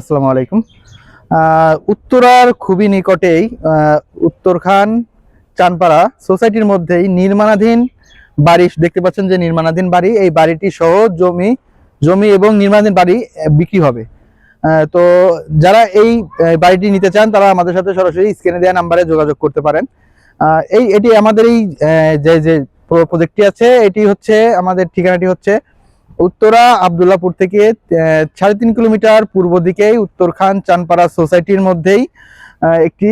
আসসালামু আলাইকুম। উত্তরার খুবই নিকটেই উত্তরখান, চানপাড়া সোসাইটির মধ্যেই নির্মাণাধীন বাড়ি। দেখতে পাচ্ছেন যে নির্মাণাধীন বাড়ি, এই বাড়িটি সহ জমি জমি এবং নির্মাণাধীন বাড়ি বিক্রি হবে। তো যারা এই বাড়িটি নিতে চান, তারা আমাদের সাথে সরাসরি স্ক্রিনে দেওয়া নাম্বারে যোগাযোগ করতে পারেন। এই, এটি আমাদের এই যে যে প্রজেক্টটি আছে, এটি হচ্ছে, আমাদের ঠিকানাটি হচ্ছে উত্তরা আবদুল্লাপুর থেকে সাড়ে তিন কিলোমিটার পূর্ব দিকেই উত্তরখান চানপাড়া সোসাইটির মধ্যেই একটি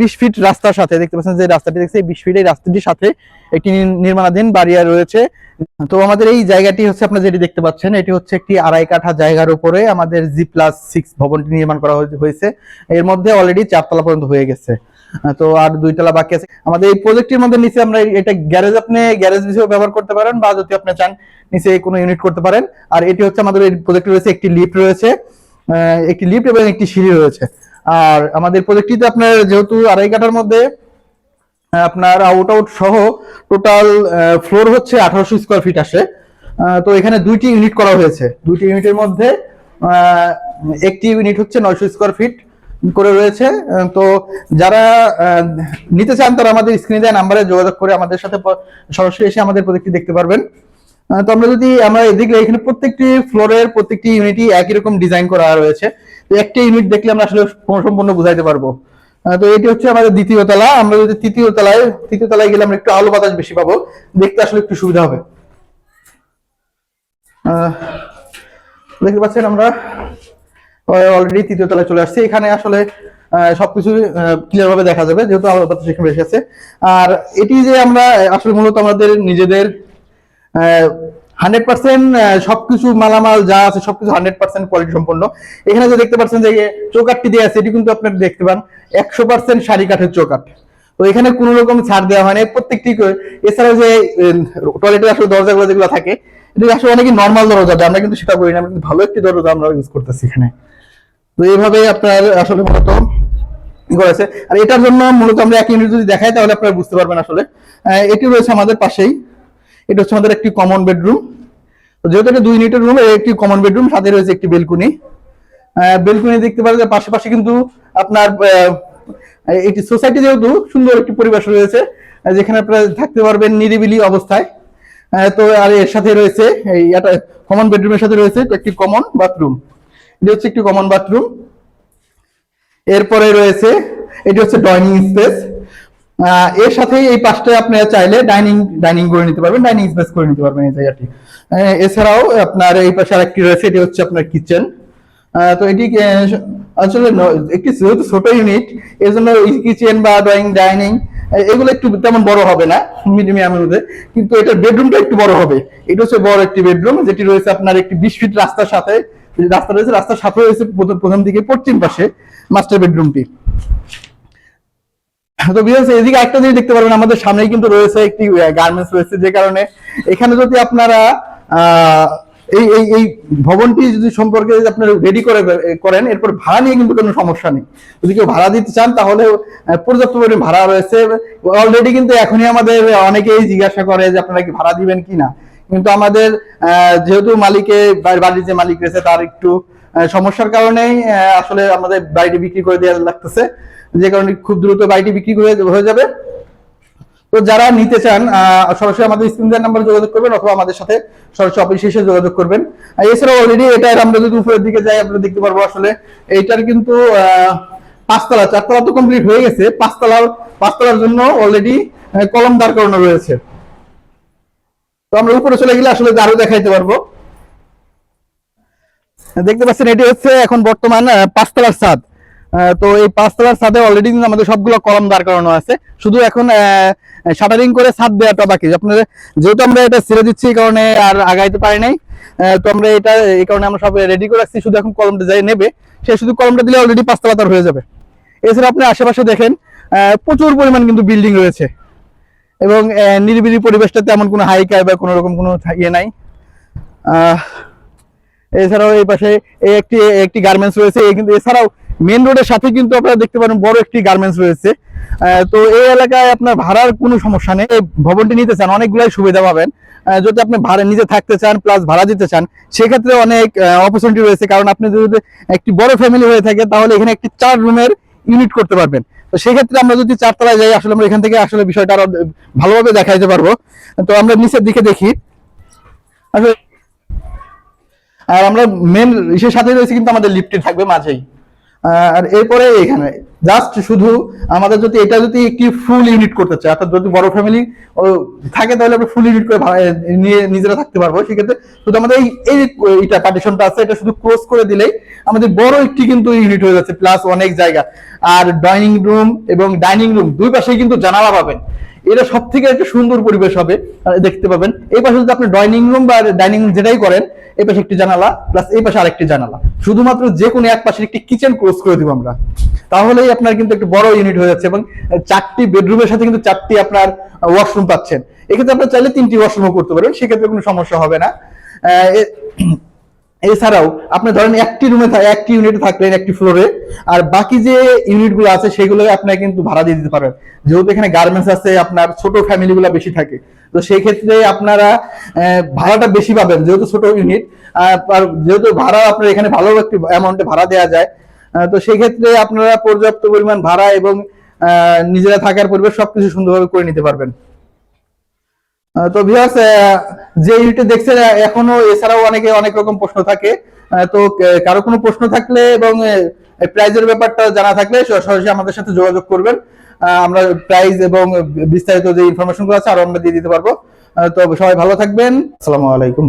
বিশ ফিট রাস্তার সাথে, দেখতে পাচ্ছেন যে রাস্তাটি দেখছে বিশ ফিট এই রাস্তাটির সাথে একটি নির্মাণাধীন বাড়ি আর রয়েছে। তো আমাদের এই জায়গাটি হচ্ছে আপনারা যেটি দেখতে পাচ্ছেন, এটি হচ্ছে একটি আড়াই কাঠা জায়গার উপরে আমাদের জি প্লাস সিক্স ভবনটি নির্মাণ করা হয়ে- হয়েছে। এর মধ্যে অলরেডি চারতলা পর্যন্ত হয়ে গেছে। তো আর দুইতলা বাকি আছে। আমাদের এই প্রজেক্টের মধ্যে নিচে আমরা এটা গ্যারেজ আপনি গ্যারেজ হিসেবে ব্যবহার করতে পারেন বা যদি আপনি চান নিচে কোনো ইউনিট করতে পারেন। আর এটি হচ্ছে আমাদের এই প্রজেক্টে রয়েছে একটি লিফট রয়েছে একটি লিফট এবং একটি সিঁড়ি রয়েছে। আর আমাদের প্রজেক্টটিতে আপনার যেহেতু আড়াই কাঠার মধ্যে আপনার আউট আউট সহ টোটাল ফ্লোর হচ্ছে আঠারোশো স্কোয়ার ফিট আসে। তো এখানে দুইটি ইউনিট করা হয়েছে। দুইটি ইউনিটের মধ্যে একটি ইউনিট হচ্ছে নয়শো স্কোয়ার ফিট করে রয়েছে। তো যারা নিতে চান তারা আমাদের স্ক্রিনে দেওয়া নাম্বারে যোগাযোগ করে আমাদের সাথে সরাসরি এসে আমাদের প্রজেক্টটি দেখতে পারবেন। তো আমরা যদি, আমরা এদিকে এখানে প্রত্যেকটি ফ্লোরের প্রত্যেকটি ইউনিটই একই রকম ডিজাইন করা রয়েছে। তো একটা ইউনিট দেখলে আমরা আসলে সম্পূর্ণ বুঝাইতে পারব। তো এটি হচ্ছে আমাদের দ্বিতীয় তলা। আমরা যদি তৃতীয় তলায় তৃতীয় তলায় গেলে আমরা একটু আলো বাতাস বেশি পাবো। দেখতে আসলে একটু সুবিধা হবে। দেখতে পাচ্ছেন আমরা অলরেডি তৃতীয় তলায় চলে আসছি। এখানে আসলে সবকিছু ক্লিয়ার ভাবে দেখা যাবে, যেহেতু আলো বাতাস এখানে আছে। আর এটি যে আমরা, আসলে মূলত আমাদের নিজেদের হান্ড্রেড পার্সেন্ট সবকিছু মালামাল যা আছে, সবকিছু হান্ড্রেড পার্সেন্ট কোয়ালিটি সম্পন্ন। এখানে যে দেখতে পাচ্ছেন যে চৌকাটটি দেওয়া আছে, এটি কিন্তু আপনারা দেখতে পান, একশো পার্সেন্ট শাড়ি কাঠের চৌকাট তো এখানে কোনো রকম ছাড় দেওয়া হয়নি প্রত্যেকটি করে- এছাড়াও যে টয়লেটের আসলে দরজাগুলো যেগুলো থাকে, এটা আসলে অনেকে নর্মাল দরজা, আমরা কিন্তু সেটা করি না কিন্তু ভালো একটি দরজা আমরা ইউজ করতেছি এখানে। তো এইভাবে আপনার আসলে মূলত করেছে। আর এটার জন্য মূলত আমরা এক ইউনিট যদি দেখাই, তাহলে আপনারা বুঝতে পারবেন আসলে। এটি রয়েছে আমাদের পাশেই। এটা হচ্ছে আমাদের একটি কমন বেডরুম যেহেতু এটা দুই ইউনিটের রুম একটি কমন বেডরুম সাথে রয়েছে একটি বেলকুনি বেলকুনি দেখতে পারেন পাশাপাশি কিন্তু আপনার একটি সোসাইটি যেহেতু সুন্দর একটি পরিবেশ রয়েছে যেখানে আপনারা থাকতে পারবেন নিরিবিলি অবস্থায়। তো আর এর সাথে রয়েছে, এই কমন বেডরুমের সাথে রয়েছে একটি কমন বাথরুম এটি হচ্ছে একটি কমন বাথরুম এরপরে রয়েছে, এটি হচ্ছে ডাইনিং স্পেস এর সাথে এই পাশটায় আপনারা চাইলে ডাইনিং ডাইনিং করে নিতে পারবেন ডাইনিং স্পেস করে নিতে পারবেন এই জায়গাটি। এছাড়াও আপনার এই পাশে আরেকটি রয়েছে, এটি হচ্ছে আপনার কিচেন তো এটি আসলে একটি যেহেতু ছোট ইউনিট এর জন্য কিচেন বা ড্রয়িং ডাইনিং এগুলো একটু তেমন বড় হবে না মিডিয়ামের মধ্যে। কিন্তু এটার বেডরুমটা একটু বড় হবে। এটা হচ্ছে বড় একটি বেডরুম যেটি রয়েছে আপনার একটি বিশ ফিট রাস্তার সাথে। রাস্তা রয়েছে, রাস্তার সাথে রয়েছে প্রথম দিকে পশ্চিম পাশে মাস্টার বেডরুমটি তো বিশেষ এদিকে একটা জিনিস দেখতে পারবেন, আমাদের কিন্তু রয়েছে একটি গার্মেন্টস রয়েছে, যে কারণে এখানে যদি আপনারা এই এই এই ভবনটি যদি সম্পর্কে আপনারা রেডি করে করেন, এরপর ভাড়া নিয়ে কিন্তু কোনো সমস্যা নেই। যদি কেউ ভাড়া দিতে চান, তাহলে পর্যাপ্ত পরিমাণ ভাড়া রয়েছে। অলরেডি কিন্তু এখনই আমাদের অনেকেই জিজ্ঞাসা করে যে আপনারা কি ভাড়া দিবেন কিনা কিন্তু আমাদের যেহেতু মালিকে বাড়ির যে মালিক রয়েছে তার একটু সমস্যার কারণেই আসলে আমাদের বাড়িটি বিক্রি করে দেওয়া লাগতেছে। যে কারণে খুব দ্রুত বাড়িটি বিক্রি করে হয়ে যাবে। তো যারা নিতে চান সরাসরি আমাদের স্ক্রিন নাম্বার যোগাযোগ করবেন অথবা আমাদের সাথে সরাসরি অফিসে এসে যোগাযোগ করবেন। এছাড়াও অলরেডি এটার আমরা যদি উপরের দিকে যাই আমরা দেখতে পারব আসলে এইটার কিন্তু পাঁচতলা, চারতলা তো কমপ্লিট হয়ে গেছে। পাঁচতলার পাঁচতলার জন্য অলরেডি কলম দাঁড় করানো রয়েছে। তো আমরা উপরে চলে গেলে আসলে আরও দেখাইতে পারব। দেখতে পাচ্ছেন, এটি হচ্ছে এখন বর্তমান পাঁচতলার ছাদ। তো এই পাঁচতলার ছাদে অলরেডি কিন্তু আমাদের সবগুলো কলম দাঁড় করানো আছে। শুধু এখন শাটারিং করে ছাদ দেওয়াটা বাকি। আপনাদের, যেহেতু আমরা এটা ছেড়ে দিচ্ছি এই কারণে আর আগাইতে পারি নাই তো আমরা এটা, এই কারণে আমরা সব রেডি করে রাখছি। শুধু এখন কলমটা যাই নেবে, সে শুধু কলমটা দিলে অলরেডি পাঁচতলা তার হয়ে যাবে। এছাড়া আপনি আশেপাশে দেখেন প্রচুর পরিমাণ কিন্তু বিল্ডিং রয়েছে। এবং নিরিবিলি পরিবেশটা তেমন কোনো হাইকাই বা কোনো রকম কোনো ইয়ে নাই। এছাড়াও এই পাশে এই একটি একটি গার্মেন্টস রয়েছে। কিন্তু, এছাড়াও মেন রোডের সাথে কিন্তু আপনারা দেখতে পারেন বড় একটি গার্মেন্টস রয়েছে। তো এই এলাকায় আপনার ভাড়ার কোনো সমস্যা নেই। এই ভবনটি নিতে চান, অনেকগুলাই সুবিধা পাবেন। যদি আপনি ভাড়া নিজে থাকতে চান প্লাস ভাড়া দিতে চান, সেক্ষেত্রে অনেক অপরচুনিটি রয়েছে। কারণ আপনি যদি একটি বড় ফ্যামিলি হয়ে থাকে তাহলে এখানে একটি চার রুমের ইউনিট করতে পারবেন। তো সেক্ষেত্রে আমরা যদি চারতলায় যাই, আসলে আমরা এখান থেকে আসলে বিষয়টা আরও ভালোভাবে দেখাইতে পারব। তো আমরা নিচের দিকে দেখি। আসলে আর আমরা মেন ইসের সাথে রয়েছে কিন্তু আমাদের লিফটে থাকবে মাঝেই। আর এরপরে এখানে জাস্ট শুধু আমাদের যদি এটা যদি একটি ফুল ইউনিট করতে চাই অর্থাৎ যদি বড় ফ্যামিলি থাকে তাহলে আমরা ফুল ইউনিট করে নিয়ে নিজেরা থাকতে পারব। সেক্ষেত্রে শুধু আমাদের এই এই এটা পার্টিশনটা আছে, এটা শুধু ক্লোজ করে দিলেই আমাদের বড় একটি কিন্তু ইউনিট হয়ে যাচ্ছে প্লাস অনেক জায়গা। আর ডাইনিং রুম এবং ডাইনিং রুম দুই পাশেই কিন্তু জানালা পাবেন। এটা সব থেকে একটা সুন্দর পরিবেশ হবে দেখতে পাবেন। এই পাশে যদি আপনি ডাইনিং রুম বা ডাইনিং রুম যেটাই করেন, এই পাশে একটি জানালা প্লাস এই পাশে আরেকটি জানালা। শুধুমাত্র যে কোনো এক পাশে একটি কিচেন ক্লোজ করে দিব আমরা। তাহলেই আপনার কিন্তু একটু বড় ইউনিট হয়ে যাচ্ছে এবং চারটি বেডরুমের সাথে কিন্তু চারটি আপনার ওয়াশরুম পাচ্ছেন। এক্ষেত্রে আপনার চাইলে তিনটি ওয়াশরুমও করতে পারবেন সেক্ষেত্রে কোনো সমস্যা হবে না। এছাড়াও আপনি ধরেন একটি রুমে একটি ইউনিটে থাকলেন একটি ফ্লোরে আর বাকি যে ইউনিটগুলো আছে সেগুলো আপনি কিন্তু ভাড়া দিয়ে দিতে পারবেন। যেহেতু এখানে গার্মেন্টস আছে, আপনার ছোট ফ্যামিলি গুলো বেশি থাকে। তো সেই ক্ষেত্রে আপনারা ভাড়াটা বেশি পাবেন যেহেতু ছোট ইউনিট আর যেহেতু ভাড়া আপনার এখানে ভালো একটি অ্যামাউন্টে ভাড়া দেওয়া যায় তো সেই ক্ষেত্রে আপনারা পর্যাপ্ত পরিমাণ ভাড়া এবং নিজেরা থাকার পরিবেশ সবকিছু সুন্দরভাবে করে নিতে পারবেন। তো ভিউয়ার্স যে ইউটিউব দেখছেন এখনও এছাড়াও অনেকে অনেক রকম প্রশ্ন থাকে। তো কারও কোনো প্রশ্ন থাকলে এবং প্রাইজের ব্যাপারটা জানা থাকলে সরাসরি আমাদের সাথে যোগাযোগ করবেন। আমরা প্রাইজ এবং বিস্তারিত যে ইনফরমেশনগুলো আছে, আরও আমরা দিয়ে দিতে পারব। তো সবাই ভালো থাকবেন। আসসালামু আলাইকুম।